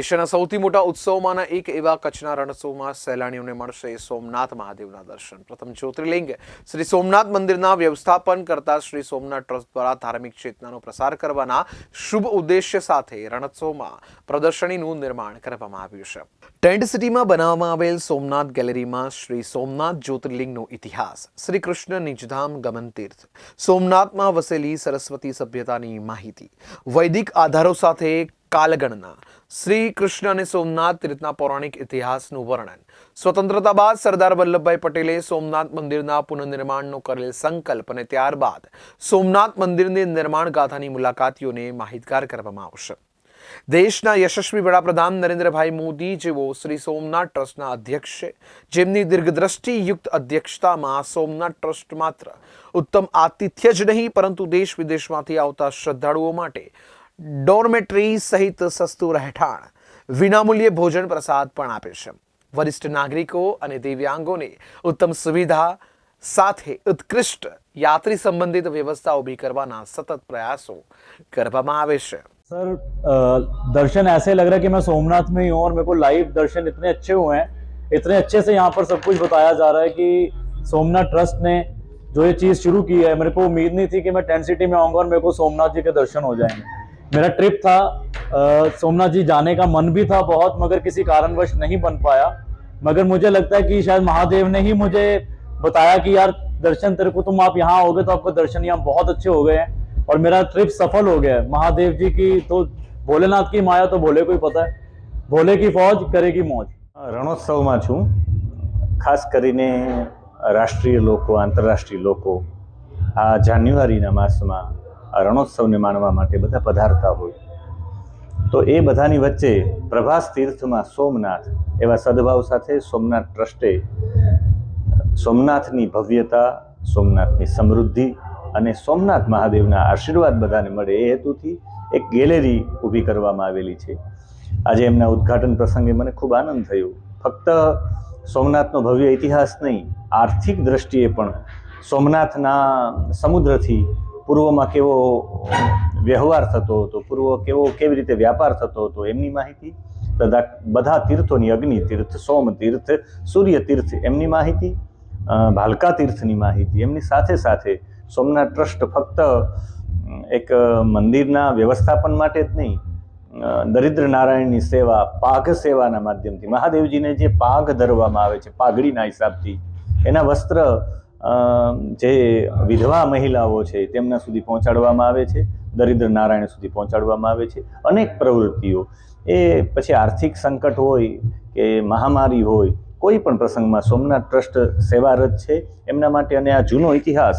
એશિયાના સૌથી મોટા ઉત્સવમાંના એક એવા કચ્છના રણોત્સવમાં સહેલાણીઓને મળશે સોમનાથ મહાદેવના દર્શન. પ્રથમ જ્યોતિર્લિંગ શ્રી સોમનાથ મંદિરના વ્યવસ્થાપન કરતા શ્રી સોમનાથ ટ્રસ્ટ દ્વારા ધાર્મિક ચેતનાનો પ્રસાર કરવાના શુભ ઉદ્દેશ્ય સાથે રણોત્સવમાં પ્રદર્શનીનું નિર્માણ કરવામાં આવ્યું છે. ટેન્ટ સિટીમાં બનાવવામાં આવેલ સોમનાથ ગેલેરીમાં શ્રી સોમનાથ જ્યોતિર્લિંગનો ઇતિહાસ. શ્રી કૃષ્ણ નિજધામ ગમન તીર્થ. સોમનાથમાં વસેલી સરસ્વતી સભ્યતાની માહિતી. વૈદિક આધારો સાથે કાલગણના શ્રી કૃષ્ણ અને સોમનાથ તીર્થના પૌરાણિક ઇતિહાસનું વર્ણન. સ્વતંત્રતા બાદ સરદાર વલ્લભભાઈ પટેલે સોમનાથ મંદિરના પુનર્નિર્માણનો કરેલ સંકલ્પ અને ત્યારબાદ સોમનાથ મંદિરની નિર્માણ ગાથાની મુલાકાતીઓને માહિતગાર કરવામાં આવશે. દેશના યશસ્વી વડાપ્રધાન નરેન્દ્રભાઈ મોદી જેઓ શ્રી સોમનાથ ટ્રસ્ટના અધ્યક્ષ છે, જેમની દીર્ઘદ્રષ્ટિયુક્ત અધ્યક્ષતામાં સોમનાથ ટ્રસ્ટ માત્ર ઉત્તમ આતિથ્ય જ નહીં, પરંતુ દેશ વિદેશમાંથી આવતા શ્રદ્ધાળુઓ માટે ડોર્મેટરી સહિત સસ્તું રહેઠાણ વિનામૂલ્યે ભોજન પ્રસાદ પણ આપે છે વરિષ્ઠ નાગરિકો અને દિવ્યાંગોને ઉત્તમ સુવિધા સાથે ઉત્કૃષ્ટ યાત્રી સંબંધિત વ્યવસ્થા ઊભી કરવાના સતત પ્રયાસો કરવામાં આવે છે सर अ, दर्शन ऐसे लग रहा है कि मैं सोमनाथ में ही हूँ और मेरे को लाइव दर्शन इतने अच्छे हुए हैं इतने अच्छे से यहाँ पर सब कुछ बताया जा रहा है कि सोमनाथ ट्रस्ट ने जो ये चीज़ शुरू की है मेरे को उम्मीद नहीं थी कि मैं टेंट सिटी में आऊँगा और मेरे को सोमनाथ जी के दर्शन हो जाएंगे मेरा ट्रिप था अ, सोमनाथ जी जाने का मन भी था बहुत मगर किसी कारणवश नहीं बन पाया मगर मुझे लगता है कि शायद महादेव ने ही मुझे बताया कि यार दर्शन तेरे को तुम आप यहाँ आओगे तो आपका दर्शन यहाँ बहुत अच्छे हो गए हैं और मेरा ट्रिप सफल हो गया है महादेव जी की तो भोलेनाथ की माया तो भोले को ही पता है भोले की फौज करेगी मौज રણોત્સવમાં છું ખાસ કરીને રાષ્ટ્રીય લોકો આંતરરાષ્ટ્રીય લોકો આ જાન્યુઆરીના માસમાં આ રણોત્સવને માણવા માટે બધા પધારતા હોય. તો એ બધાની વચ્ચે પ્રભાસ તીર્થમાં સોમનાથ એવા સદભાવ સાથે સોમનાથ ટ્રસ્ટે સોમનાથની ભવ્યતા, સોમનાથની સમૃદ્ધિ અને સોમનાથ મહાદેવના આશીર્વાદ બધાને મળે એ હેતુથી એક ગેલેરી ઊભી કરવામાં આવેલી છે. આજે એમના ઉદ્ઘાટન પ્રસંગે મને ખૂબ આનંદ થયો. ફક્ત સોમનાથનો ભવ્ય ઇતિહાસ નહીં, આર્થિક દ્રષ્ટિએ પણ સોમનાથના સમુદ્રથી પૂર્વમાં કેવો વ્યવહાર થતો હતો? પૂર્વ કેવો, કેવી રીતે વ્યાપાર થતો હતો? એમની માહિતી? બધા બધા તીર્થોની અગ્નિ તીર્થ, સોમ તીર્થ, સૂર્ય તીર્થ, એમની માહિતી? ભાલકા તીર્થની માહિતી? એમની સાથે સાથે સોમનાથ ટ્રસ્ટ ફક્ત એક મંદિરના વ્યવસ્થાપન માટે જ નહીં દરિદ્ર નારાયણની સેવા, પાઘ સેવાના માધ્યમથી, મહાદેવજીને જે પાઘ ધરવામાં આવે છે, પાઘડીના હિસાબથી, એના વસ્ત્ર જે વિધવા મહિલાઓ છે, તેમના સુધી પહોંચાડવામાં આવે છે, દરિદ્ર નારાયણ સુધી પહોંચાડવામાં આવે છે. અનેક પ્રવૃત્તિઓ. એ પછી આર્થિક સંકટ હોય કે મહામારી હોય, કોઈ પણ પ્રસંગમાં સોમનાથ ટ્રસ્ટ સેવારત છે. એમના માટે અને આ જૂનો ઇતિહાસ,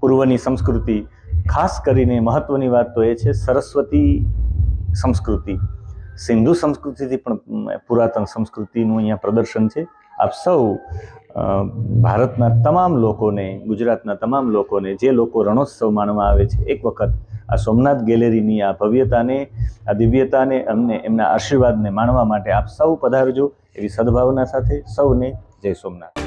પૂર્વની સંસ્કૃતિ, ખાસ કરીને મહત્વની વાત તો એ છે, સરસ્વતી સંસ્કૃતિ. સિંધુ સંસ્કૃતિથી પણ પુરાતન સંસ્કૃતિનું અહીંયા પ્રદર્શન છે. આપ સૌ ભારતના તમામ લોકોને, ગુજરાતના તમામ લોકોને જે લોકો રણોત્સવ માણવા આવે છે, એક વખત આ સોમનાથ ગેલેરીની આ ભવ્યતાને, આ દિવ્યતાને અમને એમના આશીર્વાદને માણવા માટે આપ સૌ પધારજો એવી સદભાવના સાથે સૌને જય સોમનાથ.